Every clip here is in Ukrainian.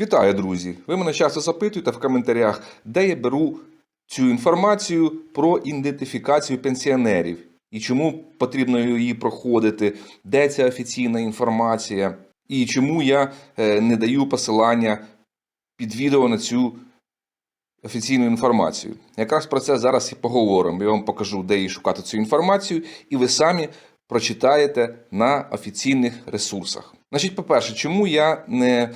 Вітаю, друзі! Ви мене часто запитуєте в коментарях, де я беру цю інформацію про ідентифікацію пенсіонерів і чому потрібно її проходити, де ця офіційна інформація, і чому я е, не даю посилання під відео на цю офіційну інформацію. Якраз про це зараз і поговоримо. Я вам покажу, де її шукати цю інформацію, і ви самі прочитаєте на офіційних ресурсах. Значить, по-перше, чому я не,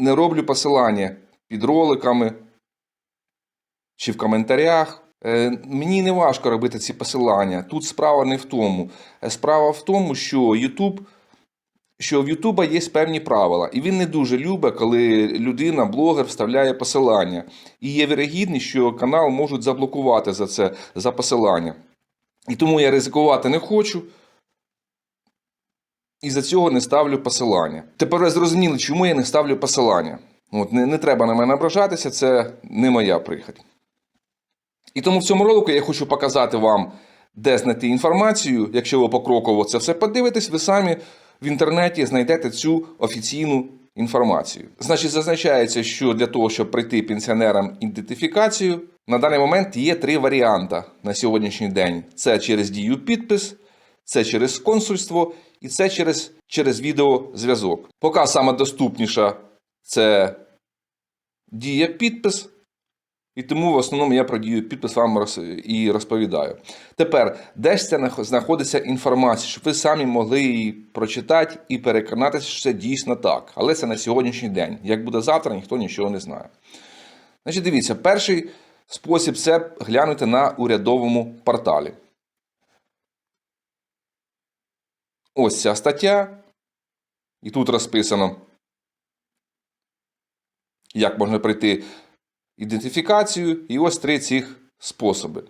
не роблю посилання під роликами чи в коментарях. Е, Мені не важко робити ці посилання. Тут справа не в тому. Е, Справа в тому, що YouTube, що в Ютуба є певні правила, і він не дуже любить, коли людина, блогер, вставляє посилання. І є вірогідність, що канал можуть заблокувати за це за посилання. І тому я ризикувати не хочу. І за цього не ставлю посилання. Тепер ви зрозуміли, чому я не ставлю посилання. От, не, не треба на мене ображатися, це не моя прихоть. І тому в цьому ролику я хочу показати вам, де знайти інформацію. Якщо ви покроково це все подивитесь, ви самі в інтернеті знайдете цю офіційну інформацію. Значить, зазначається, що для того, щоб пройти пенсіонерам ідентифікацію, на даний момент є три варіанти на сьогоднішній день: це через дію підпис, це через консульство і це через, через відеозв'язок. Поки саме доступніша це дія підпис. І тому в основному я про дію підпис вам і розповідаю. Тепер, де ж це знаходиться інформація, щоб ви самі могли її прочитати і переконатися, що це дійсно так. Але це на сьогоднішній день. Як буде завтра, ніхто нічого не знає. Значить, дивіться, перший спосіб це глянути на урядовому порталі. Ось ця стаття. І тут розписано, як можна пройти ідентифікацію, і ось три цих способи.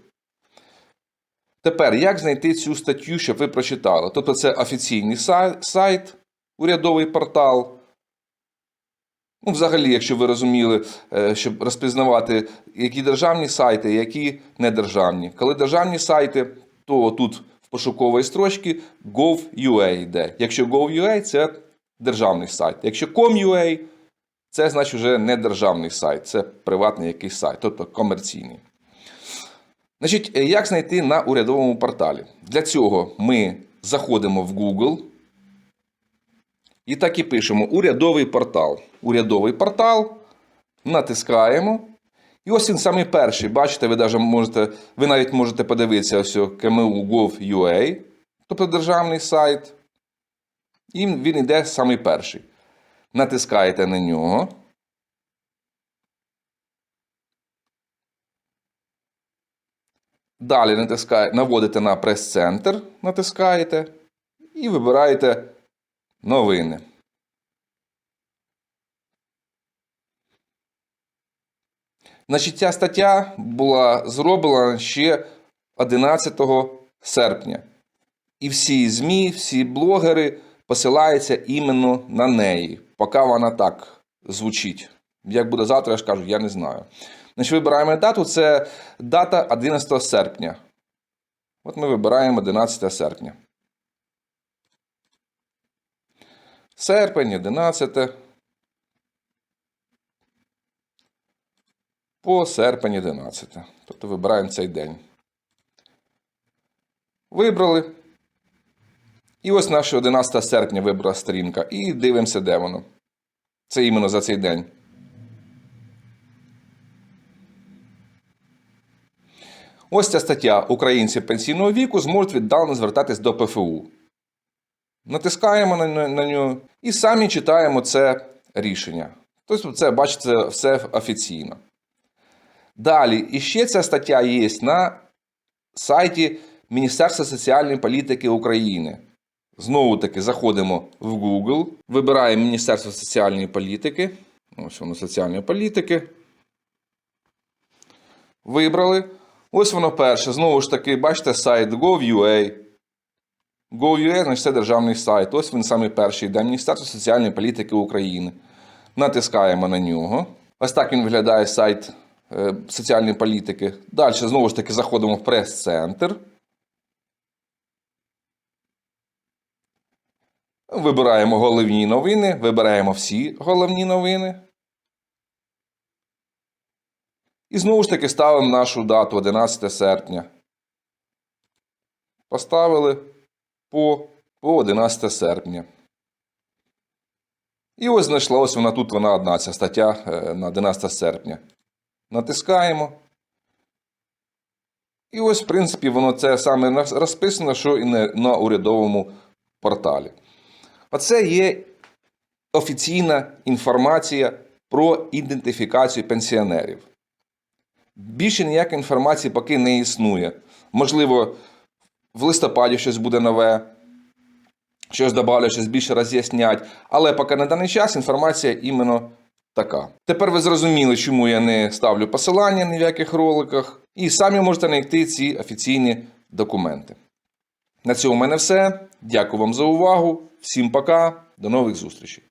Тепер, як знайти цю статтю, щоб ви прочитали? Тобто, це офіційний сай- сайт, урядовий портал. Ну, взагалі, якщо ви розуміли, е, щоб розпізнавати, які державні сайти, які недержавні. Коли державні сайти, то тут в пошуковій строчці gov.ua йде. Якщо gov.ua – це державний сайт. Якщо com.ua – це значить вже не державний сайт, це приватний якийсь сайт, тобто комерційний. Значить, е, як знайти на урядовому порталі? Для цього ми заходимо в Google і так і пишемо урядовий портал. Урядовий портал, натискаємо. І ось він самий перший. Бачите, ви навіть можете, ви навіть можете подивитися ось kmu.gov.ua, тобто державний сайт. І він йде самий перший. Натискаєте на нього. Далі натискає, наводите на прес-центр, натискаєте і вибираєте новини. Значить, ця стаття була зроблена ще 11 серпня. І всі ЗМІ, всі блогери посилаються іменно на неї, поки вона так звучить. Як буде завтра, я ж кажу, я не знаю. Значить, вибираємо дату, це дата 11 серпня. От ми вибираємо 11 серпня. Серпень, 11. По серпень 11. Тобто вибираємо цей день. Вибрали. І ось наша 11 серпня вибрала сторінка. І дивимося, де воно. Це іменно за цей день. Ось ця стаття Українці пенсійного віку зможуть віддалено звертатись до ПФУ. Натискаємо на, на, на нього і самі читаємо це рішення. Тобто, це, бачите, все офіційно. Далі, іще ця стаття є на сайті Міністерства соціальної політики України. Знову таки заходимо в Google, вибираємо Міністерство соціальної політики. Ось воно соціальної політики. Вибрали. Ось воно перше. Знову ж таки, бачите, сайт Gov.ua. Gov.ua, значить, це державний сайт. Ось він самий перший йде Міністерство соціальної політики України. Натискаємо на нього. Ось так він виглядає сайт соціальної політики. Далі, знову ж таки, заходимо в прес-центр. Вибираємо головні новини, вибираємо всі головні новини. І знову ж таки ставимо нашу дату 11 серпня. Поставили по, по 11 серпня. І ось знайшла, ось вона тут, вона одна, ця стаття е, на 11 серпня. Натискаємо. І ось, в принципі, воно це саме розписано, що і на, урядовому порталі. Оце є офіційна інформація про ідентифікацію пенсіонерів. Більше ніякої інформації поки не існує. Можливо, в листопаді щось буде нове, щось додавлять, щось більше роз'яснять. Але поки на даний час інформація іменно така. Тепер ви зрозуміли, чому я не ставлю посилання ні в яких роликах, і самі можете знайти ці офіційні документи. На цьому в мене все. Дякую вам за увагу. Всім пока, до нових зустрічей.